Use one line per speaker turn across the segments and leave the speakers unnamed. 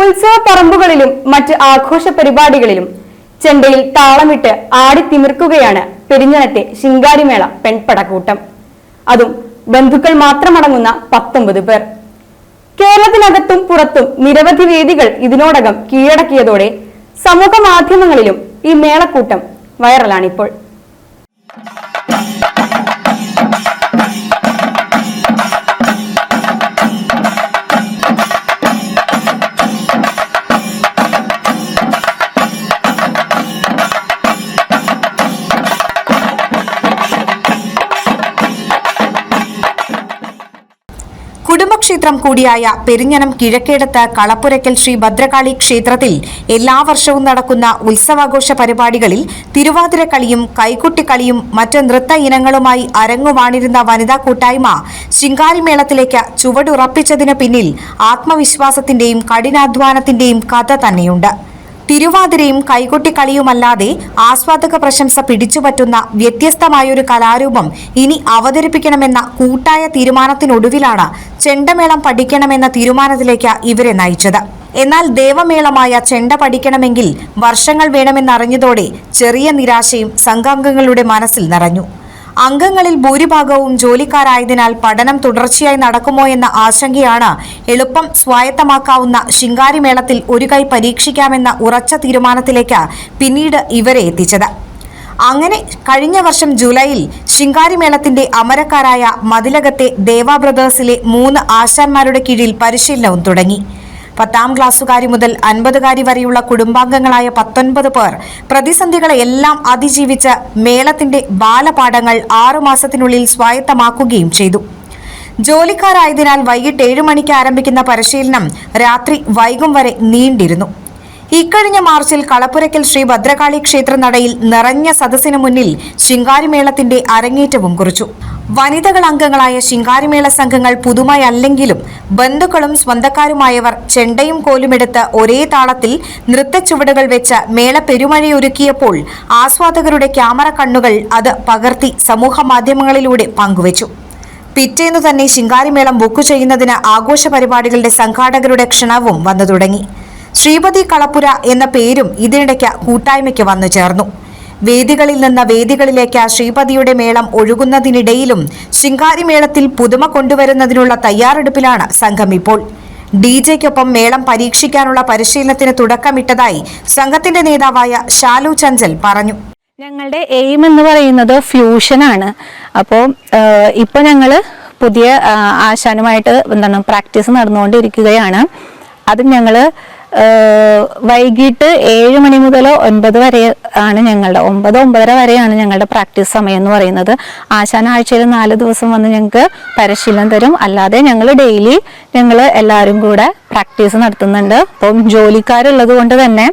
ഉത്സവ പറമ്പുകളിലും മറ്റ് ആഘോഷ പരിപാടികളിലും ചെണ്ടയിൽ താളമിട്ട് ആടിത്തിമിർക്കുകയാണ് പെരിഞ്ഞനത്തെ ശിങ്കാരിമേള പെൺപടക്കൂട്ടം. അതും ബന്ധുക്കൾ മാത്രമടങ്ങുന്ന പത്തൊമ്പത് പേർ. കേരളത്തിനകത്തും പുറത്തും നിരവധി വേദികൾ ഇതിനോടകം കീഴടക്കിയതോടെ സമൂഹ മാധ്യമങ്ങളിലും ഈ മേളക്കൂട്ടം വൈറലാണിപ്പോൾ.
കുടുംബക്ഷേത്രം കൂടിയായ പെരിഞ്ഞനം കിഴക്കേടത്ത് കളപ്പുരയ്ക്കൽ ശ്രീ ഭദ്രകാളി ക്ഷേത്രത്തിൽ എല്ലാ വർഷവും നടക്കുന്ന ഉത്സവാഘോഷ പരിപാടികളിൽ തിരുവാതിരക്കളിയും കൈകുട്ടിക്കളിയും മറ്റ് നൃത്ത ഇനങ്ങളുമായി അരങ്ങുവാണിരുന്ന വനിതാ കൂട്ടായ്മ ശിങ്കാരിമേളത്തിലേക്ക് ചുവടുറപ്പിച്ചതിന് പിന്നിൽ ആത്മവിശ്വാസത്തിന്റെയും കഠിനാധ്വാനത്തിന്റെയും കഥ തന്നെയുണ്ട്. തിരുവാതിരയും കൈകൊട്ടിക്കളിയുമല്ലാതെ ആസ്വാദക പ്രശംസ പിടിച്ചുപറ്റുന്ന വ്യത്യസ്തമായൊരു കലാരൂപം ഇനി അവതരിപ്പിക്കണമെന്ന കൂട്ടായ തീരുമാനത്തിനൊടുവിലാണ് ചെണ്ടമേളം പഠിക്കണമെന്ന തീരുമാനത്തിലേക്ക് ഇവരെ നയിച്ചത്. എന്നാൽ ദേവമേളമായ ചെണ്ട പഠിക്കണമെങ്കിൽ വർഷങ്ങൾ വേണമെന്നറിഞ്ഞതോടെ ചെറിയ നിരാശയും സംഘാംഗങ്ങളുടെ മനസ്സിൽ നിറഞ്ഞു. അംഗങ്ങളിൽ ഭൂരിഭാഗവും ജോലിക്കാരായതിനാൽ പഠനം തുടർച്ചയായി നടക്കുമോ എന്ന ആശങ്കയാണ് എളുപ്പം സ്വായത്തമാക്കാവുന്ന ശിങ്കാരിമേളത്തിൽ ഒരു കൈ പരീക്ഷിക്കാമെന്ന ഉറച്ച തീരുമാനത്തിലേക്ക് പിന്നീട് ഇവരെ എത്തിച്ചത്. അങ്ങനെ കഴിഞ്ഞ വർഷം ജൂലൈയിൽ ശിങ്കാരിമേളത്തിന്റെ അമരക്കാരായ മതിലകത്തെ ദേവ ബ്രദേഴ്സിലെ മൂന്ന് ആശാന്മാരുടെ കീഴിൽ പരിശീലനവും തുടങ്ങി. പത്താം ക്ലാസ്സുകാരി മുതൽ അൻപതുകാരി വരെയുള്ള കുടുംബാംഗങ്ങളായ പത്തൊൻപത് പേർ പ്രതിസന്ധികളെല്ലാം അതിജീവിച്ച് മേളത്തിന്റെ ബാലപാഠങ്ങൾ ആറുമാസത്തിനുള്ളിൽ സ്വായത്തമാക്കുകയും ചെയ്തു. ജോലിക്കാരായതിനാൽ വൈകിട്ട് ഏഴ് മണിക്ക് ആരംഭിക്കുന്ന പരിശീലനം രാത്രി വൈകും വരെ നീണ്ടിരുന്നു. ഇക്കഴിഞ്ഞ മാർച്ചിൽ കളപ്പുരയ്ക്കൽ ശ്രീ ഭദ്രകാളി ക്ഷേത്രനടയിൽ നിറഞ്ഞ സദസ്സിനു മുന്നിൽ ശിങ്കാരിമേളത്തിന്റെ അരങ്ങേറ്റവും കുറിച്ചു. വനിതകൾ അംഗങ്ങളായ ശിങ്കാരിമേള സംഘങ്ങൾ പുതുമയല്ലെങ്കിലും ബന്ധുക്കളും സ്വന്തക്കാരുമായവർ ചെണ്ടയും കോലുമെടുത്ത് ഒരേ താളത്തിൽ നൃത്തച്ചുവടുകൾ വെച്ച് മേള പെരുമഴയൊരുക്കിയപ്പോൾ ആസ്വാദകരുടെ ക്യാമറ കണ്ണുകൾ അത് പകർത്തി സമൂഹ മാധ്യമങ്ങളിലൂടെ പങ്കുവച്ചു. പിറ്റേന്നു തന്നെ ശിങ്കാരിമേളം ബുക്ക് ചെയ്യുന്നതിന് ആഘോഷ പരിപാടികളുടെ സംഘാടകരുടെ ക്ഷണവും വന്നു തുടങ്ങി. ശ്രീപതി കളപ്പുര എന്ന പേരും ഇതിനിടയ്ക്ക് കൂട്ടായ്മയ്ക്ക് വന്നു ചേർന്നു. വേദികളിൽ നിന്ന് വേദികളിലേക്ക് ശ്രീപതിയുടെ മേളം ഒഴുകുന്നതിനിടയിലും ശിങ്കാരിമേളത്തിൽ പുതുമ കൊണ്ടുവരുന്നതിനുള്ള തയ്യാറെടുപ്പിലാണ് സംഘം ഇപ്പോൾ. ഡി ജെക്കൊപ്പം മേളം പരീക്ഷിക്കാനുള്ള പരിശീലനത്തിന് തുടക്കമിട്ടതായി സംഘത്തിന്റെ നേതാവായ ഷാലു ചഞ്ചൽ പറഞ്ഞു.
ഞങ്ങളുടെ എയിം എന്ന് പറയുന്നത് ഫ്യൂഷനാണ് അപ്പോൾ ഇപ്പോൾ ഞങ്ങൾ പുതിയ ആശാനുമായിട്ട് എന്താണ് പ്രാക്ടീസ് നടന്നുകൊണ്ടിരിക്കുകയാണ്. അത് ഞങ്ങൾ വൈകിട്ട് ഏഴ് മണി മുതൽ ഒൻപത് വരെ ആണ് ഞങ്ങളുടെ ഒമ്പത് ഒമ്പതര വരെയാണ് ഞങ്ങളുടെ പ്രാക്ടീസ് സമയം എന്ന് പറയുന്നത്. ആശാന ആഴ്ചയിൽ നാല് ദിവസം വന്ന് ഞങ്ങൾക്ക് പരിശീലനം തരും. അല്ലാതെ ഞങ്ങൾ ഡെയിലി ഞങ്ങൾ എല്ലാവരും കൂടെ പ്രാക്ടീസ് നടത്തുന്നുണ്ട്. അപ്പം ജോലിക്കാരുള്ളത് കൊണ്ട് തന്നെ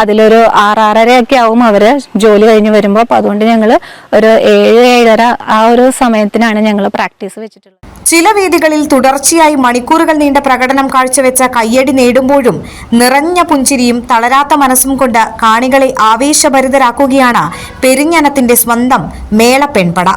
അതിലൊരു ആറാറരയൊക്കെ ആവും അവർ ജോലി കഴിഞ്ഞ് വരുമ്പോൾ അപ്പോൾ അതുകൊണ്ട് ഞങ്ങൾ ഒരു ഏഴ് ഏഴര ആ ഒരു സമയത്തിനാണ് ഞങ്ങൾ പ്രാക്ടീസ് വെച്ചിട്ടുള്ളത്.
ചില വേദികളിൽ തുടർച്ചയായി മണിക്കൂറുകൾ നീണ്ട പ്രകടനം കാഴ്ചവെച്ച കയ്യടി നേടുമ്പോഴും നിറഞ്ഞ പുഞ്ചിരിയും തളരാത്ത മനസ്സും കൊണ്ട് കാണികളെ ആവേശഭരിതരാക്കുകയാണ് പെരിഞ്ഞനത്തിന്റെ സ്വന്തം മേള പെൺപട.